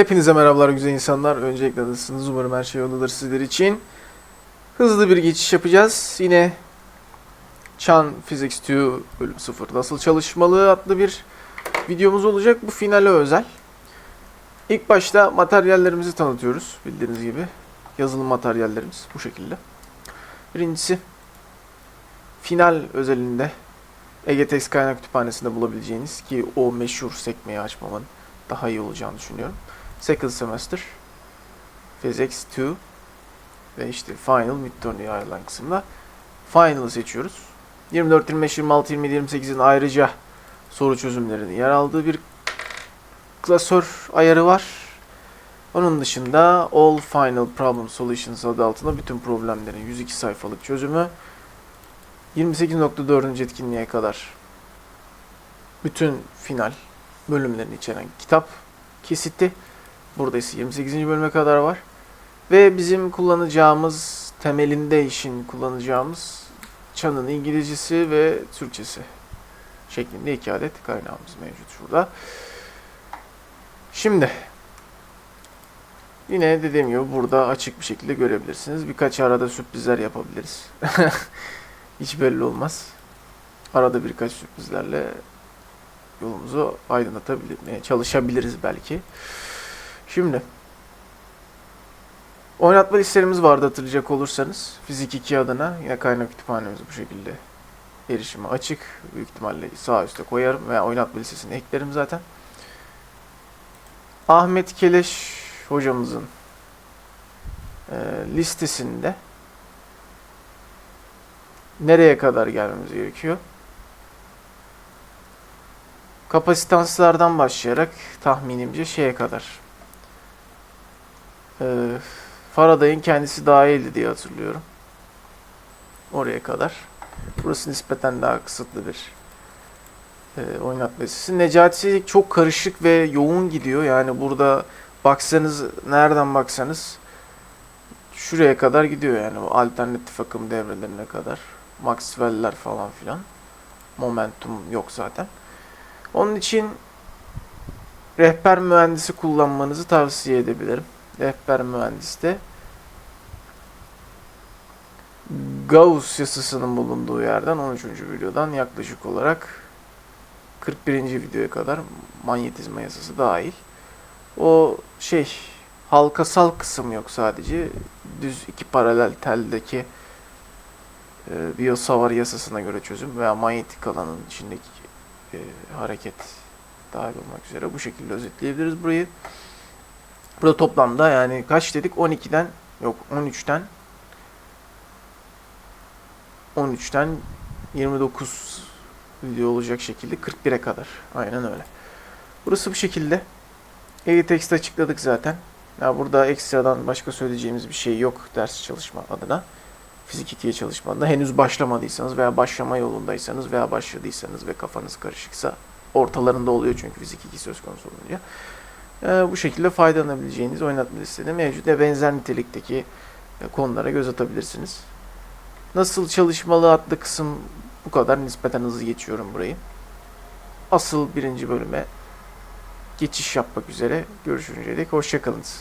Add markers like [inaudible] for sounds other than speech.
Hepinize merhabalar güzel insanlar. Öncelikle nasılsınız? Umarım her şey yolundadır sizler için. Hızlı bir geçiş yapacağız. Yine Chan Physics 2 bölüm 0 nasıl çalışmalı adlı bir videomuz olacak. Bu finale özel. İlk başta materyallerimizi tanıtıyoruz. Bildiğiniz gibi yazılım materyallerimiz bu şekilde. Birincisi final özelinde Egetex kaynak kütüphanesinde bulabileceğiniz ki o meşhur sekmeyi açmamanın daha iyi olacağını düşünüyorum. Second Semester, Physics 2 ve işte Final Midterm diye ayrılan kısımda Final'ı seçiyoruz. 24, 25, 26, 27, 28'in ayrıca soru çözümlerinin yer aldığı bir klasör ayarı var. Onun dışında All Final Problem Solutions adı altında bütün problemlerin 102 sayfalık çözümü 28.4. etkinliğe kadar bütün final bölümlerini içeren kitap kesiti. Burada ise 28. bölüme kadar var. Ve bizim kullanacağımız temelinde işin kullanacağımız Çan'ın İngilizcesi ve Türkçesi şeklinde iki adet kaynağımız mevcut şurada. Şimdi yine dediğim gibi burada açık bir şekilde görebilirsiniz. Birkaç arada sürprizler yapabiliriz. [laughs] Hiç belli olmaz. Arada birkaç sürprizlerle yolumuzu aydınlatabilir, çalışabiliriz belki. Şimdi oynatma listelerimiz vardı hatırlayacak olursanız. Fizik 2 adına yine kaynak kütüphanemiz bu şekilde erişime açık. Büyük ihtimalle sağ üstte koyarım veya oynatma listesini eklerim zaten. Ahmet Keleş hocamızın e, listesinde nereye kadar gelmemiz gerekiyor? Kapasitanslardan başlayarak tahminimce şeye kadar. Ee, Faraday'ın kendisi dahildi diye hatırlıyorum. Oraya kadar. Burası nispeten daha kısıtlı bir e, oynatma listesi. Necati çok karışık ve yoğun gidiyor. Yani burada baksanız nereden baksanız şuraya kadar gidiyor yani alternatif akım devrelerine kadar. Maxwell'ler falan filan. Momentum yok zaten. Onun için rehber mühendisi kullanmanızı tavsiye edebilirim. Rehber mühendiste Gauss yasasının bulunduğu yerden 13. videodan yaklaşık olarak 41. videoya kadar manyetizma yasası dahil. O şey halkasal kısım yok sadece. Düz iki paralel teldeki e, Biot-Savart yasasına göre çözüm veya manyetik alanın içindeki e, hareket dahil olmak üzere bu şekilde özetleyebiliriz burayı. Burada toplamda yani kaç dedik? 12'den yok 13'ten 13'ten 29 video olacak şekilde 41'e kadar. Aynen öyle. Burası bu şekilde. Editext'te açıkladık zaten. Ya burada ekstradan başka söyleyeceğimiz bir şey yok ders çalışma adına. Fizik 2'ye çalışma adına. Henüz başlamadıysanız veya başlama yolundaysanız veya başladıysanız ve kafanız karışıksa ortalarında oluyor çünkü fizik 2 söz konusu olunca. Ee, bu şekilde faydalanabileceğiniz oynatma listede mevcut ve benzer nitelikteki konulara göz atabilirsiniz. Nasıl çalışmalı adlı kısım bu kadar nispeten hızlı geçiyorum burayı. Asıl birinci bölüme geçiş yapmak üzere görüşünceye dek hoşçakalınız.